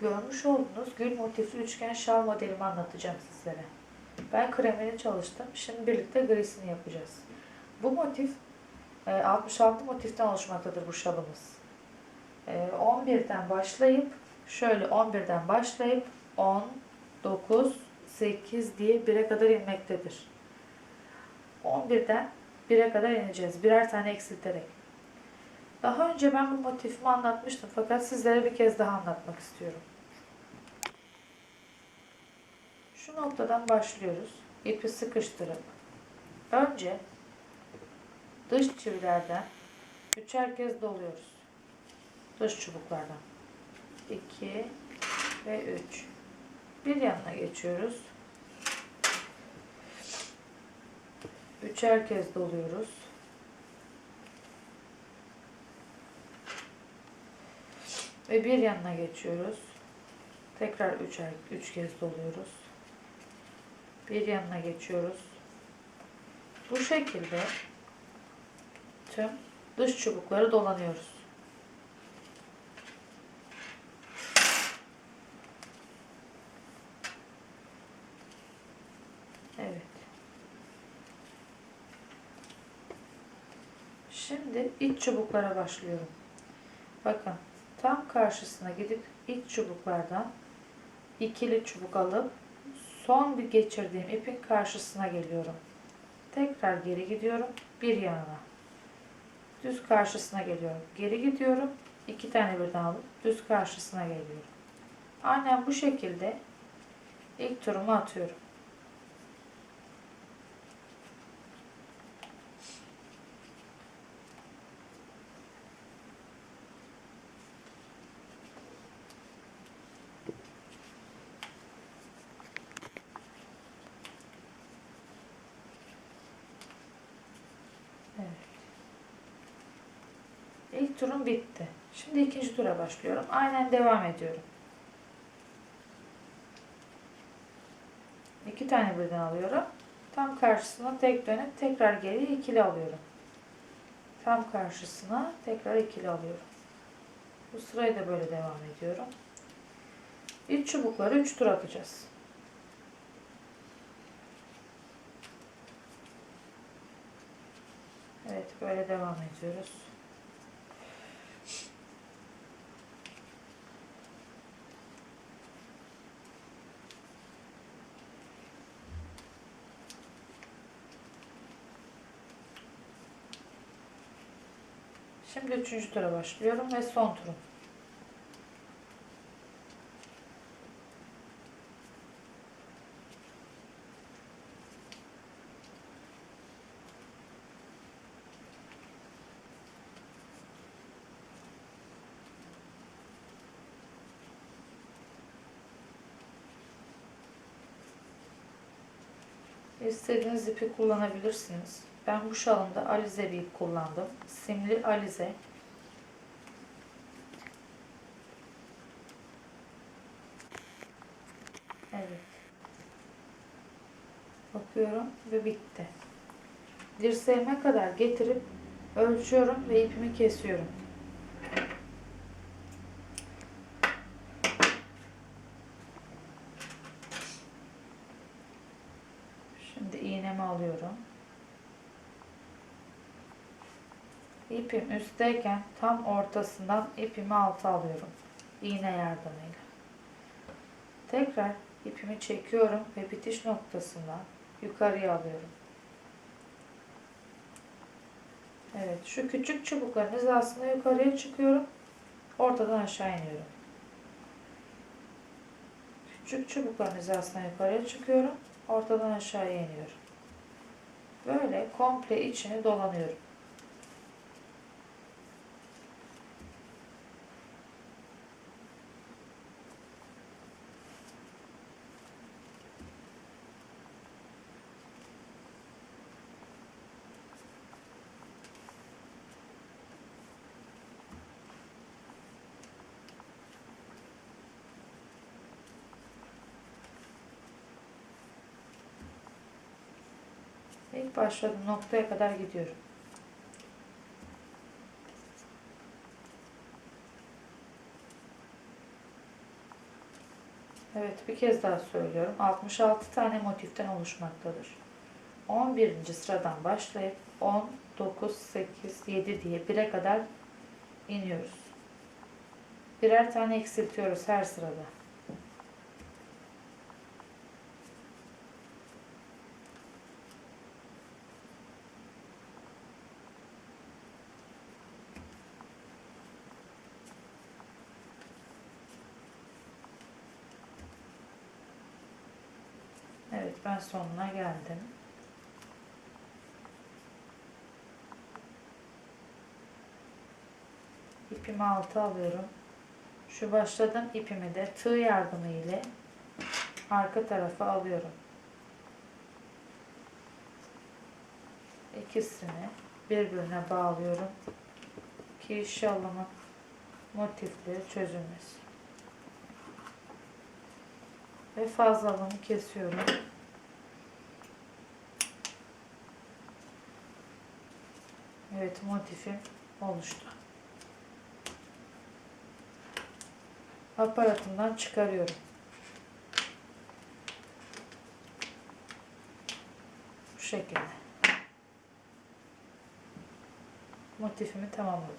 görmüş olduğunuz gül motifli üçgen şal modelimi anlatacağım sizlere. Ben kremini çalıştım. Şimdi birlikte grisini yapacağız. Bu motif e, 66 motiften oluşmaktadır bu şalımız. E, 11'den başlayıp şöyle 11'den başlayıp 10, 9, 8 diye 1'e kadar inmektedir. 11'den 1'e kadar ineceğiz. Birer tane eksilterek. Daha önce ben bu motifimi anlatmıştım fakat sizlere bir kez daha anlatmak istiyorum. Şu noktadan başlıyoruz. İpi sıkıştırıp önce dış çivilerden üçer kez doluyoruz. Dış çubuklardan. 2 ve 3. Bir yanına geçiyoruz. Üçer kez doluyoruz. Ve bir yanına geçiyoruz. Tekrar üçer, üç kez doluyoruz. Bir yanına geçiyoruz. Bu şekilde tüm dış çubukları dolanıyoruz. Evet. Şimdi iç çubuklara başlıyorum. Bakın tam karşısına gidip iç çubuklardan ikili çubuk alıp son bir geçirdiğim ipin karşısına geliyorum. Tekrar geri gidiyorum bir yanına. Düz karşısına geliyorum. Geri gidiyorum. iki tane birden alıp düz karşısına geliyorum. Aynen bu şekilde ilk turumu atıyorum. İlk turum bitti. Şimdi ikinci tura başlıyorum. Aynen devam ediyorum. İki tane birden alıyorum. Tam karşısına tek dönüp tekrar geri ikili alıyorum. Tam karşısına tekrar ikili alıyorum. Bu sırayı da böyle devam ediyorum. İç çubukları 3 tur atacağız. Evet böyle devam ediyoruz. Şimdi üçüncü tura başlıyorum ve son turum. İstediğiniz ipi kullanabilirsiniz. Ben bu şalımda alize bir ip kullandım. Simli alize. Evet. Bakıyorum ve bitti. Dirseğime kadar getirip ölçüyorum ve ipimi kesiyorum. Şimdi iğnemi alıyorum. İpim üstteyken tam ortasından ipimi alta alıyorum. İğne yardımıyla. Tekrar ipimi çekiyorum ve bitiş noktasından yukarıya alıyorum. Evet, şu küçük çubukların hizasında yukarıya çıkıyorum. Ortadan aşağı iniyorum. Küçük çubukların hizasına yukarıya çıkıyorum. Ortadan aşağıya iniyorum. Böyle komple içini dolanıyorum. İlk başladığım noktaya kadar gidiyorum. Evet bir kez daha söylüyorum. 66 tane motiften oluşmaktadır. 11. sıradan başlayıp 10, 9, 8, 7 diye 1'e kadar iniyoruz. Birer tane eksiltiyoruz her sırada. Evet ben sonuna geldim. İpimi alta alıyorum. Şu başladığım ipimi de tığ yardımı ile arka tarafa alıyorum. İkisini birbirine bağlıyorum ki şalımın motifleri çözülmesin. Ve fazlalığını kesiyorum. Evet motifim oluştu. Aparatımdan çıkarıyorum. Bu şekilde. Motifimi tamamladım.